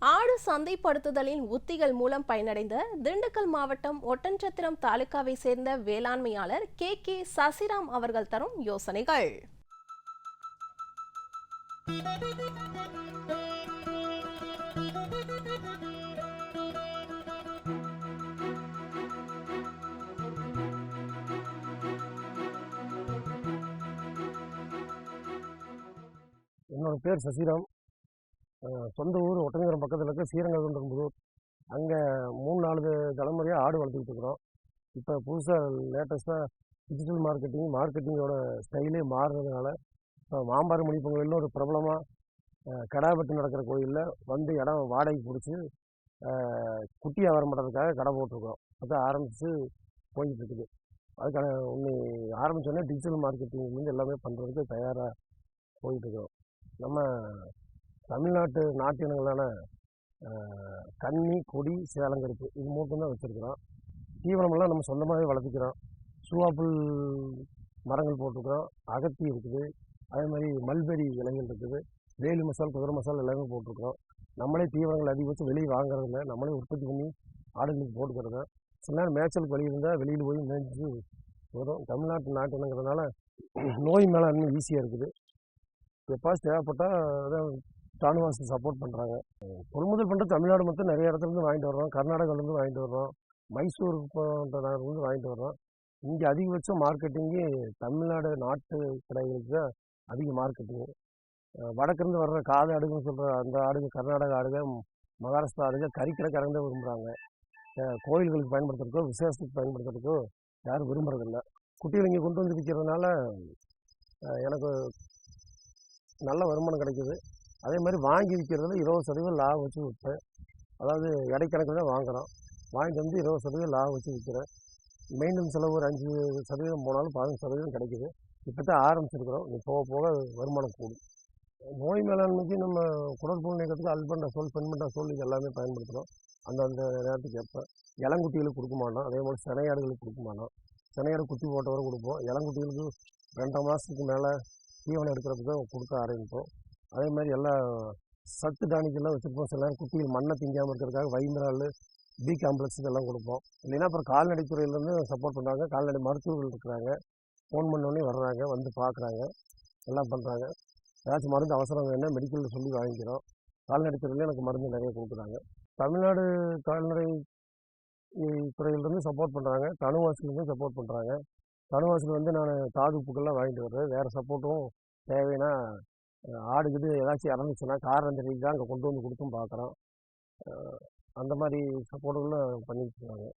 ஆடு சந்தைப்படுத்துதலின் உத்திகள் மூலம் பயனடைந்த திண்டுக்கல் மாவட்டம் ஒட்டன்சத்திரம் தாலுகாவை சேர்ந்த வேளாண்மையாளர் கே. கே. சசிராம் அவர்கள் தரும் யோசனைகள். என்னோட பேர் சசிராம். சொந்த ஊர் ஒட்டஞ்சரம் பக்கத்தில் இருக்க ஸ்ரீரங்கம்புதூர் அங்கே மூணு நாலு தலைமுறையாக ஆடு வளர்த்துக்கிட்டு இருக்கிறோம். இப்போ புதுசாக லேட்டஸ்ட்டாக டிஜிட்டல் மார்க்கெட்டிங் மார்க்கெட்டிங்கோட ஸ்டைலே மாறுறதுனால இப்போ மாம்பாறு மணி ஒரு பிரபலமாக கடாபட்டு நடக்கிற கோயிலில் வந்து இடம் வாடகைக்கு பிடிச்சி குட்டி வியாபாரம் பண்ணுறதுக்காக கடை போட்டிருக்கோம். அதான் ஆரம்பித்து போயிட்டுருக்குது அதுக்கான ஒன்று ஆரம்பித்தோடனே டிஜிட்டல் மார்க்கெட்டிங்லேருந்து எல்லாமே பண்ணுறதுக்கு தயாராக போயிட்டுருக்கோம் நம்ம தமிழ்நாட்டு நாட்டு இனங்களான கன்னி கொடி சேலங்கருப்பு இது மூட்டும் தான் வச்சுருக்கிறோம். தீவனமெல்லாம் நம்ம சொந்தமாகவே வளர்த்திக்கிறோம். சுவாப்புல் மரங்கள் போட்டிருக்கிறோம். அகத்தி இருக்குது. அதே மாதிரி மல்பெரி இலைகள் இருக்குது. வேலி மசால் குதிரை மசால் எல்லாமே போட்டிருக்கிறோம். நம்மளே தீவனங்கள் அதிகபட்சம் வெளியே வாங்குறதில்ல. நம்மளே உற்பத்தி பண்ணி ஆடுகளுக்கு போட்டுக்கிறது சில நேரம் மேய்ச்சலுக்கு வழி இருந்தால் வெளியில் போய் மேய்ச்சி வரும் தமிழ்நாட்டு நாட்டினங்கிறதுனால நோய் மேலே இன்னும் ஈஸியாக இருக்குது. எப்பாச்சும் தேவைப்பட்டால் அதான் டானுவாசி சப்போர்ட் பண்ணுறாங்க கொள்முதல் பண்ணுறது தமிழ்நாடு மட்டும் நிறைய இடத்துலேருந்து வாங்கிட்டு வர்றோம். கர்நாடகாலேருந்து வாங்கிட்டு வர்றோம். மைசூர் போன்ற நகர்லேருந்து வாங்கிட்டு வர்றோம். இங்கே அதிகபட்சம் மார்க்கெட்டிங்கு தமிழ்நாடு நாட்டு கடைகளுக்கு தான் அதிக மார்க்கெட்டிங்கு வடக்குலேருந்து வர்ற காது ஆடுகள்னு சொல்கிற அந்த ஆடுங்க கர்நாடகா ஆடுகள் மகாராஷ்டிரா ஆடுகள் கறிக்கடை கறந்து விரும்புகிறாங்க கோயில்களுக்கு பயன்படுத்துறதுக்கோ விசேஷத்துக்கு பயன்படுத்துறதுக்கோ யாரும் விரும்புறதில்ல. குட்டிகள் இங்கே கொண்டு வந்து விற்கிறதுனால எனக்கு நல்ல வருமானம் கிடைக்குது. அதே மாதிரி வாங்கி விற்கிறதுல இருபது சதவீதம் லாபம் வச்சு விற்பேன் அதாவது இடைக்கணக்கில் தான் வாங்குகிறோம் வாங்கிட்டு வந்து இருபது சதவீதம் லாபம் வச்சு விற்கிறேன் மெயின்டெனன்ஸ் செலவு ஒரு அஞ்சு சதவீதம் போனாலும் பதினஞ்சு சதவீதம் கிடைக்குது. இப்போ தான் ஆரம்பிச்சிருக்கிறோம். நீ போக போக வருமானம் கூடும். நோய் மேலாண்மைக்கு நம்ம குடற்புழு நீக்கத்துக்கு அல்பண்டா சொல் பெண்பண்டா சொல் இது எல்லாமே பயன்படுத்துகிறோம் அந்தந்த நேரத்துக்கு ஏற்ப. இளங்குட்டிகளுக்கு கொடுக்க மாட்டோம். அதே மாதிரி சினையாடுகளுக்கு கொடுக்க மாட்டோம். சினையாடு குட்டி போட்டவரை கொடுப்போம். இளங்குட்டிகளுக்கு ரெண்டரை மாதத்துக்கு மேலே தீவனம் எடுக்கிறதுக்கு தான் கொடுக்க ஆரம்பிப்போம். அதே மாதிரி எல்லா சத்து டானிக்கெல்லாம் வச்சுருப்போம். சில நேரம் குட்டிகள் மண்ணை திங்காமல் இருக்கிறதுக்காக வைந்தரால் பி காம்ப்ளெக்ஸ் இதெல்லாம் கொடுப்போம். இல்லைன்னா அப்புறம் கால்நடைத்துறையிலேருந்து சப்போர்ட் பண்ணுறாங்க கால்நடை மருத்துவர்கள் இருக்கிறாங்க. ஃபோன் பண்ணோடனே வர்றாங்க. வந்து பார்க்குறாங்க. எல்லாம் பண்ணுறாங்க ஏதாச்சும் மருந்து அவசரம் வேணால் மெடிக்கலில் சொல்லி வாங்கிக்கிறோம். கால்நடைத்துறையில் எனக்கு மருந்து நிறைய கொடுக்குறாங்க. தமிழ்நாடு கால்நடை துறையிலேருந்து சப்போர்ட் பண்ணுறாங்க தனுவாசிலேருந்து சப்போர்ட் பண்ணுறாங்க தனுவாசில் வந்து நான் தாது உப்புக்கெல்லாம் வாங்கிட்டு வர்றேன் வேறு சப்போர்ட்டும் தேவைன்னா ஆடு ஆடுக்குது ஏதாச்சும் இறந்துச்சுன்னா கார் அந்த ரீதி தான் அங்கே கொண்டு வந்து கொடுத்தும் பார்க்குறோம் அந்த மாதிரி சப்போர்ட்டுகளும் பண்ணிட்டு இருக்காங்க.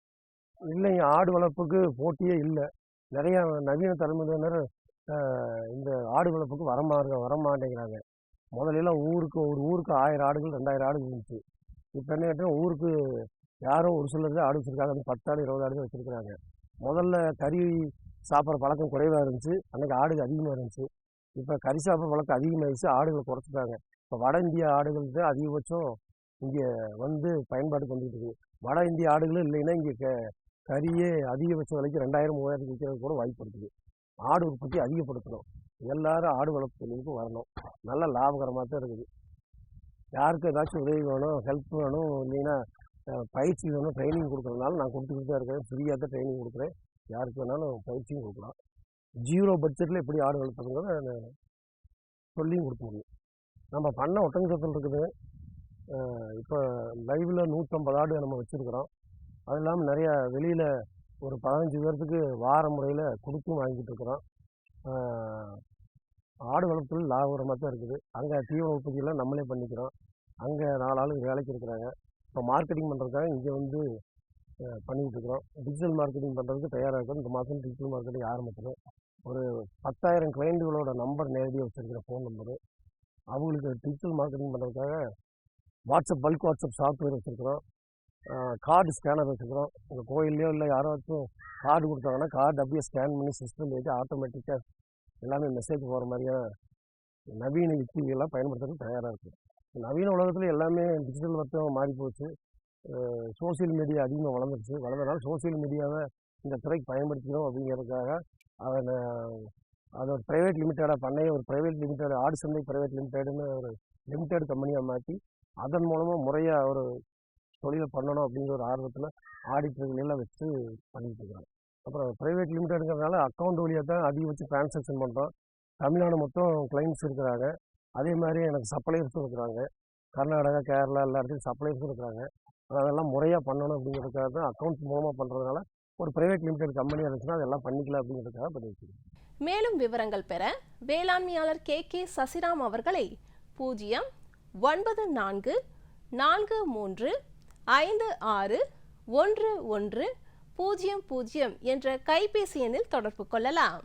இல்லைங்க ஆடு வளர்ப்புக்கு போட்டியே இல்லை. நிறையா நவீன தலைமுறையினர் இந்த ஆடு வளர்ப்புக்கு வரமாறுங்க வரமாட்டேங்கிறாங்க முதலெல்லாம் ஊருக்கு ஒரு ஊருக்கு ஆயிரம் ஆடுகள் ரெண்டாயிரம் ஆடு இருந்துச்சு. இப்போ என்ன கேட்டால் ஊருக்கு யாரும் ஒரு சிலர் தான் ஆடு வச்சுருக்காங்க. அது பத்து ஆடு இருபது ஆடு தான் முதல்ல கறி சாப்பிட்ற பழக்கம் குறைவாக இருந்துச்சு. அன்றைக்கி ஆடுகள் அதிகமாக இருந்துச்சு. இப்போ கறி சாப்பிட்ற அதிகமாகிடுச்சு ஆடுகளை குறைச்சிட்டாங்க. இப்போ வட இந்திய ஆடுகள் தான் அதிகபட்சம் இங்கே வந்து பயன்பாடு வந்துட்டு இருக்குது வட இந்திய ஆடுகளும் இல்லைன்னா இங்கே க கறியே அதிகபட்ச விலைக்கு ரெண்டாயிரம் மூவாயிரத்துக்கு விற்கிறது கூட வாய்ப்பு இருக்குது. ஆடு உற்பத்தி அதிகப்படுத்தணும். எல்லாரும் ஆடு வளர்ப்பு தொழிலுக்கு வரணும். நல்ல லாபகரமாக தான் இருக்குது. யாருக்கு ஏதாச்சும் உதவி வேணும் ஹெல்ப் வேணும் இல்லைன்னா பயிற்சி வேணும் ட்ரைனிங் கொடுக்குறதுனால நான் கொடுத்துக்கிட்டு தான் இருக்கிறேன். ஃப்ரீயாக தான் ட்ரைனிங் கொடுக்குறேன். யாருக்கு வேணாலும் பயிற்சியும் கொடுக்கலாம். ஜீரோ பட்ஜெட்டில் எப்படி ஆடு வளர்த்துறதுங்கிறத நான் சொல்லியும் கொடுக்க முடியும். நம்ம பண்ண ஒட்டஞ்சத்தில் இருக்குது. இப்போ லைவில் நூற்றம்பது ஆடு நம்ம வச்சுருக்குறோம். அது இல்லாமல் நிறையா வெளியில் ஒரு பதினஞ்சு பேர்த்துக்கு வார முறையில் கொடுத்தும் வாங்கிட்டு இருக்கிறோம். ஆடு வளர்ப்பில் லாபகரமாக தான் இருக்குது. அங்கே தீவன உற்பத்தியெல்லாம் நம்மளே பண்ணிக்கிறோம். அங்கே நாலு ஆளுங்க வேலைக்கு இருக்கிறாங்க. இப்போ மார்க்கெட்டிங் பண்ணுறதுக்காக இங்கே வந்து அஹ், இருக்கிறோம் டிஜிட்டல் மார்க்கெட்டிங் பண்ணுறதுக்கு தயாராக இருக்கிறோம் இந்த மாதம் டிஜிட்டல் மார்க்கெட்டிங் ஆரம்பிச்சிடும் ஒரு பத்தாயிரம் கிளைண்ட்டுகளோட நம்பர் நேரடியாக வச்சுருக்கிற ஃபோன் நம்பரு அவங்களுக்கு டிஜிட்டல் மார்க்கெட்டிங் பண்ணுறதுக்காக வாட்ஸ்அப் பல்க் வாட்ஸ்அப் சாஃப்ட்வேர் வச்சுருக்கிறோம். கார்டு ஸ்கேனர் வச்சுருக்கிறோம். உங்கள் கோயில்லையோ இல்லை யாராச்சும் கார்டு கொடுத்தாங்கன்னா கார்டு அப்படியே ஸ்கேன் பண்ணி சிஸ்டம் ஏற்றி ஆட்டோமேட்டிக்காக எல்லாமே மெசேஜ் போகிற மாதிரியான நவீன யுக்திகள்லாம் பயன்படுத்துறதுக்கு தயாராக இருக்குது நவீன உலகத்தில் எல்லாமே டிஜிட்டல் வர்த்தகம் மாறி போச்சு சோஷியல் மீடியா அதிகமாக வளர்ந்துருச்சு. வளர்ந்தனால சோஷியல் மீடியாவை இந்த துறைக்கு பயன்படுத்திக்கணும் அப்படிங்கிறதுக்காக அதை அதை ஒரு ப்ரைவேட் லிமிட்டடாக பண்ணைய ஒரு ப்ரைவேட் லிமிட்டட் ஆடு சந்தை ப்ரைவேட் லிமிட்டடுன்னு ஒரு லிமிடெட் கம்பெனியாக மாற்றி அதன் மூலமாக முறையாக ஒரு தொழிலை பண்ணணும் அப்படிங்கிற ஒரு ஆர்வத்தில் ஆடிட்டர்கள் எல்லாம் வச்சு பண்ணிகிட்டு இருக்கிறோம். அப்புறம் ப்ரைவேட் லிமிடெடுங்கிறதுனால அக்கௌண்ட் வழியாக தான் அதிகபட்சம் டிரான்சாக்ஷன் பண்ணுறோம் தமிழ்நாடு மொத்தம் கிளைண்ட்ஸ் இருக்கிறாங்க. அதே மாதிரி எனக்கு சப்ளையர்ஸும் இருக்கிறாங்க. கர்நாடகா கேரளா எல்லா இடத்துலையும் சப்ளையர்ஸும் இருக்கிறாங்க. அதெல்லாம் முறையாக பண்ணணும் அப்படிங்கிறதுக்காக தான் அக்கௌண்ட்ஸ் மூலமாக பண்ணுறதுனால ஒரு ப்ரைவேட் லிமிடெட் கம்பெனியாக இருந்துச்சுன்னா அதெல்லாம் பண்ணிக்கலாம் அப்படிங்கிறதுக்காக பண்ணி மேலும் விவரங்கள் பெற வேளாண்மையாளர் கே கே சசிராம் அவர்களை பூஜ்ஜியம் ஒன்பது நான்கு நான்கு மூன்று ஐந்து ஆறு ஒன்று ஒன்று பூஜ்ஜியம் பூஜ்ஜியம் என்ற கைபேசி எண்ணில் தொடர்பு கொள்ளலாம்.